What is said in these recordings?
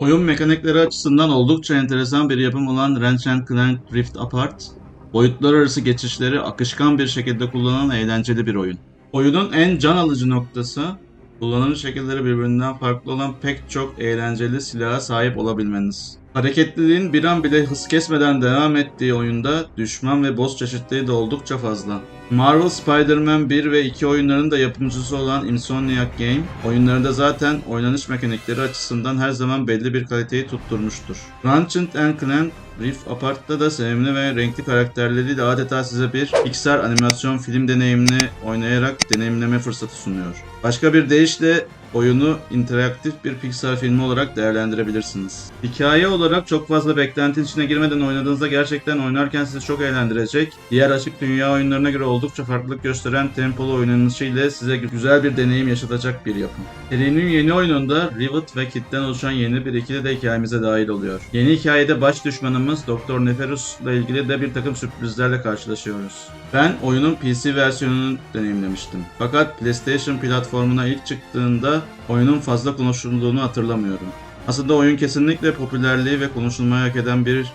Oyun mekanikleri açısından oldukça enteresan bir yapım olan Ratchet Clank Rift Apart, boyutlar arası geçişleri akışkan bir şekilde kullanan eğlenceli bir oyun. Oyunun en can alıcı noktası, kullanım şekilleri birbirinden farklı olan pek çok eğlenceli silaha sahip olabilmeniz. Hareketliliğin bir an bile hız kesmeden devam ettiği oyunda düşman ve boss çeşitliliği de oldukça fazla. Marvel Spider-Man 1 ve 2 oyunlarının da yapımcısı olan Insomniac Game, oyunlarında zaten oynanış mekanikleri açısından her zaman belli bir kaliteyi tutturmuştur. Ratchet Clank Rift Apart'ta da sevimli ve renkli karakterleriyle adeta size bir Pixar animasyon film deneyimini oynayarak deneyimleme fırsatı sunuyor. Başka bir deyişle oyunu interaktif bir Pixar filmi olarak değerlendirebilirsiniz. Hikaye olarak çok fazla beklenti içine girmeden oynadığınızda gerçekten oynarken sizi çok eğlendirecek, diğer açık dünya oyunlarına göre oldukça farklılık gösteren tempolu oynanışı ile size güzel bir deneyim yaşatacak bir yapım. Serinin yeni oyununda Rivet ve Kit'ten oluşan yeni bir ikili de hikayemize dahil oluyor. Yeni hikayede baş düşmanımız Doktor Neferus ile ilgili de bir takım sürprizlerle karşılaşıyoruz. Ben oyunun PC versiyonunu deneyimlemiştim. Fakat PlayStation platformuna ilk çıktığında oyunun fazla konuşulduğunu hatırlamıyorum. Aslında oyun kesinlikle popülerliği ve konuşulmayı hak eden bir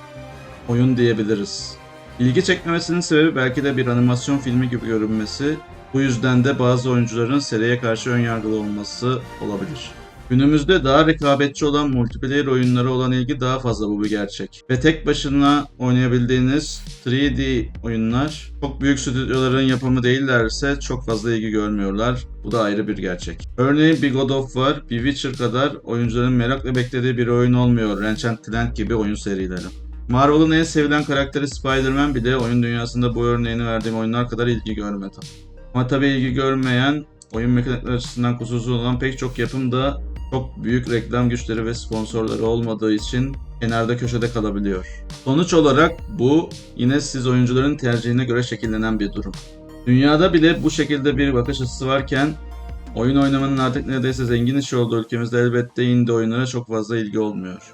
oyun diyebiliriz. İlgi çekmemesinin sebebi belki de bir animasyon filmi gibi görünmesi, bu yüzden de bazı oyuncuların seriye karşı önyargılı olması olabilir. Günümüzde daha rekabetçi olan multiplayer oyunlara olan ilgi daha fazla bu bir gerçek. Ve tek başına oynayabildiğiniz 3D oyunlar çok büyük stüdyoların yapımı değillerse çok fazla ilgi görmüyorlar. Bu da ayrı bir gerçek. Örneğin bir God of War, bir Witcher kadar oyuncuların merakla beklediği bir oyun olmuyor Ratchet Clank gibi oyun serileri. Marvel'ın en sevilen karakteri Spider-Man bile oyun dünyasında bu örneğini verdiğim oyunlar kadar ilgi görmedi. Ama tabii ilgi görmeyen, oyun mekanikleri açısından kusursuz olan pek çok yapım da çok büyük reklam güçleri ve sponsorları olmadığı için kenarda köşede kalabiliyor. Sonuç olarak bu yine siz oyuncuların tercihine göre şekillenen bir durum. Dünyada bile bu şekilde bir bakış açısı varken oyun oynamanın artık neredeyse zengin işi olduğu ülkemizde elbette indie oyunlara çok fazla ilgi olmuyor.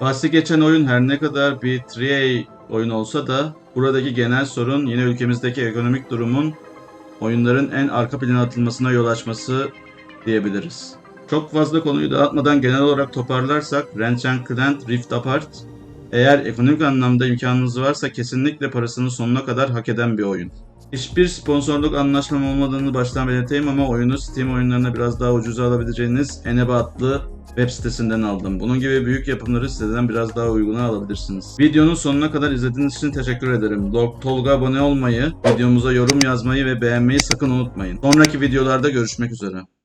Bahsi geçen oyun her ne kadar bir AAA oyun olsa da buradaki genel sorun yine ülkemizdeki ekonomik durumun oyunların en arka plana atılmasına yol açması diyebiliriz. Çok fazla konuyu dağıtmadan genel olarak toparlarsak Ratchet Clank Rift Apart eğer ekonomik anlamda imkanınız varsa kesinlikle parasını sonuna kadar hak eden bir oyun. Hiçbir sponsorluk anlaşmam olmadığını baştan belirteyim ama oyunu Steam oyunlarına biraz daha ucuza alabileceğiniz Eneba adlı web sitesinden aldım. Bunun gibi büyük yapımları siteden biraz daha uyguna alabilirsiniz. Videonun sonuna kadar izlediğiniz için teşekkür ederim. Lord Tolga abone olmayı, videomuza yorum yazmayı ve beğenmeyi sakın unutmayın. Sonraki videolarda görüşmek üzere.